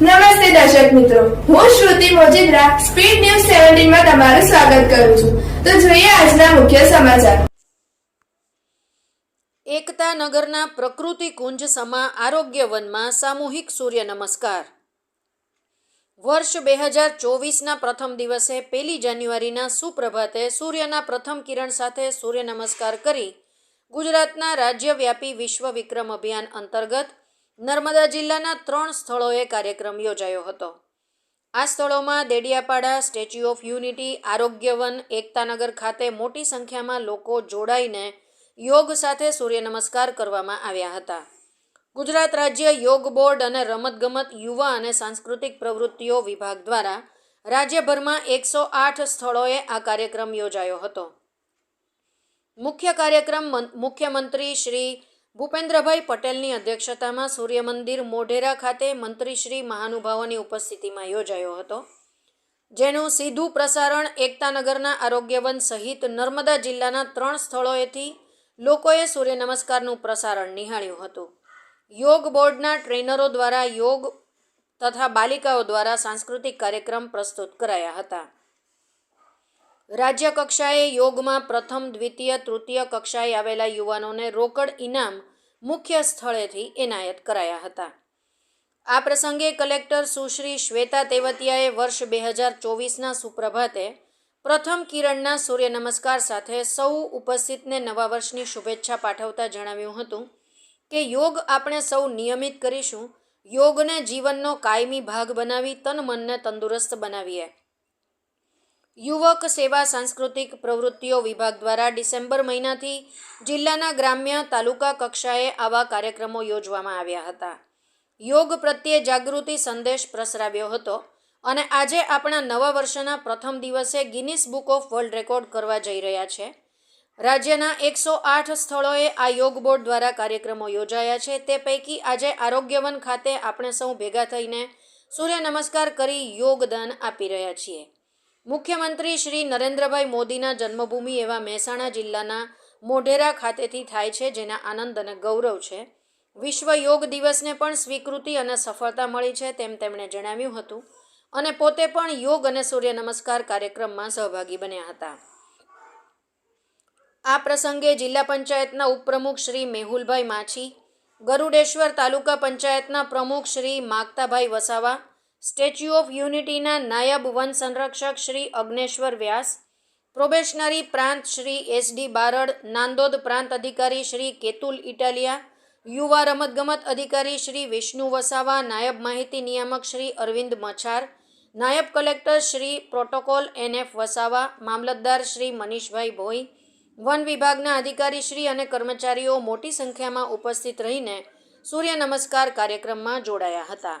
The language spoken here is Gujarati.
નમસ્તે દર્શક મિત્રો. હું શ્રુતિ મોજીદ્રા, સ્પીડ ન્યૂઝ સેવન્ટીનમાં તમારું સ્વાગત કરું છું. તો જોઈએ આજના મુખ્ય સમાચાર. એકતા નગરના પ્રકૃતિ કુંજ સમા આરોગ્ય વનમાં સામૂહિક સૂર્ય નમસ્કાર. વર્ષ બે હજાર ચોવીસના પ્રથમ દિવસે પહેલી જાન્યુઆરીના સુપ્રભાતે સૂર્યના પ્રથમ કિરણ સાથે સૂર્ય નમસ્કાર કરી ગુજરાતના રાજ્યવ્યાપી વિશ્વ વિક્રમ અભિયાન અંતર્ગત નર્મદા જિલ્લાના ત્રણ સ્થળોએ કાર્યક્રમ યોજાયો હતો. આ સ્થળોમાં Dediapada, Statue of Unity, Arogyavan, Ektanagar ખાતે મોટી સંખ્યામાં લોકો જોડાઈને યોગ સાથે સૂર્ય નમસ્કાર કરવામાં આવ્યા હતા. ગુજરાત રાજ્ય યોગ બોર્ડ અને રમતગમત યુવા અને સાંસ્કૃતિક પ્રવૃત્તિઓ વિભાગ દ્વારા રાજ્યભરમાં એકસો આઠ સ્થળોએ આ કાર્યક્રમ યોજાયો હતો. મુખ્ય કાર્યક્રમ મુખ્યમંત્રી શ્રી ભૂપેન્દ્રભાઈ પટેલની અધ્યક્ષતામાં સૂર્ય મંદિર મોઢેરા ખાતે મંત્રીશ્રી મહાનુભાવોની ઉપસ્થિતિમાં યોજાયો હતો, જેનું સીધું પ્રસારણ એકતાનગરના આરોગ્યવન સહિત નર્મદા જિલ્લાના ત્રણ સ્થળોએથી લોકોએ સૂર્ય નમસ્કારનું પ્રસારણ નિહાળ્યું હતું. યોગ બોર્ડના ટ્રેનરો દ્વારા યોગ તથા બાલિકાઓ દ્વારા સાંસ્કૃતિક કાર્યક્રમ પ્રસ્તુત કરાયા હતા. રાજ્ય કક્ષાએ યોગમાં પ્રથમ, દ્વિતીય, તૃતીય કક્ષાએ આવેલા યુવાનોને રોકડ ઇનામ મુખ્ય સ્થળેથી એનાયત કરાયા હતા. આ પ્રસંગે કલેક્ટર સુશ્રી શ્વેતા તેવતિયાએ વર્ષ બે હજાર ચોવીસના સુપ્રભાતે પ્રથમ કિરણના સૂર્ય નમસ્કાર સાથે સૌ ઉપસ્થિતને નવા વર્ષની શુભેચ્છા પાઠવતા જણાવ્યું હતું કે, યોગ આપણે સૌ નિયમિત કરીશું. યોગને જીવનનો કાયમી ભાગ બનાવી તન મનને તંદુરસ્ત બનાવીએ. યુવક સેવા સાંસ્કૃતિક પ્રવૃત્તિઓ વિભાગ દ્વારા ડિસેમ્બર મહિનાથી જિલ્લાના ગ્રામ્ય તાલુકા કક્ષાએ આવા કાર્યક્રમો યોજવામાં આવ્યા હતા. યોગ પ્રત્યે જાગૃતિ સંદેશ પ્રસરાવ્યો હતો અને આજે આપણા નવા વર્ષના પ્રથમ દિવસે Guinness Book of World Record કરવા જઈ રહ્યા છે. રાજ્યના એકસો આઠ સ્થળોએ આ યોગ બોર્ડ દ્વારા કાર્યક્રમો યોજાયા છે. તે પૈકી આજે આરોગ્યવન ખાતે આપણે સૌ ભેગા થઈને સૂર્ય નમસ્કાર કરી યોગદાન આપી રહ્યા છીએ. મુખ્યમંત્રી શ્રી નરેન્દ્રભાઈ મોદીના જન્મભૂમિ એવા મહેસાણા જિલ્લાના મોઢેરા ખાતેથી થાય છે, જેના આનંદ અને ગૌરવ છે. વિશ્વ યોગ દિવસને પણ સ્વીકૃતિ અને સફળતા મળી છે તેમ તેમણે જણાવ્યું હતું અને પોતે પણ યોગ અને સૂર્ય નમસ્કાર કાર્યક્રમમાં સહભાગી બન્યા હતા. આ પ્રસંગે જિલ્લા પંચાયતના ઉપપ્રમુખ શ્રી મેહુલભાઈ માછી, ગરુડેશ્વર તાલુકા પંચાયતના પ્રમુખ શ્રી માગતાભાઈ વસાવા સ્ટેચ્યુ ઓફ યુનિટીના નાયબ વન સંરક્ષક શ્રી અગ્નેશ્વર વ્યાસ, પ્રોબેશનરી પ્રાંત શ્રી એસ ડી બારડ, નાંદોદ પ્રાંત અધિકારી શ્રી કેતુલ ઇટાલિયા, યુવા રમતગમત અધિકારી શ્રી વિષ્ણુ વસાવા, નાયબ માહિતી નિયામક શ્રી અરવિંદ મછાર, નાયબ collector Shri protocol NF Vasava, મામલતદાર શ્રી મનીષભાઈ ભોઈ, વન વિભાગના અધિકારી શ્રી અને કર્મચારીઓ મોટી સંખ્યામાં ઉપસ્થિત રહીને સૂર્ય નમસ્કાર કાર્યક્રમમાં જોડાયા હતા.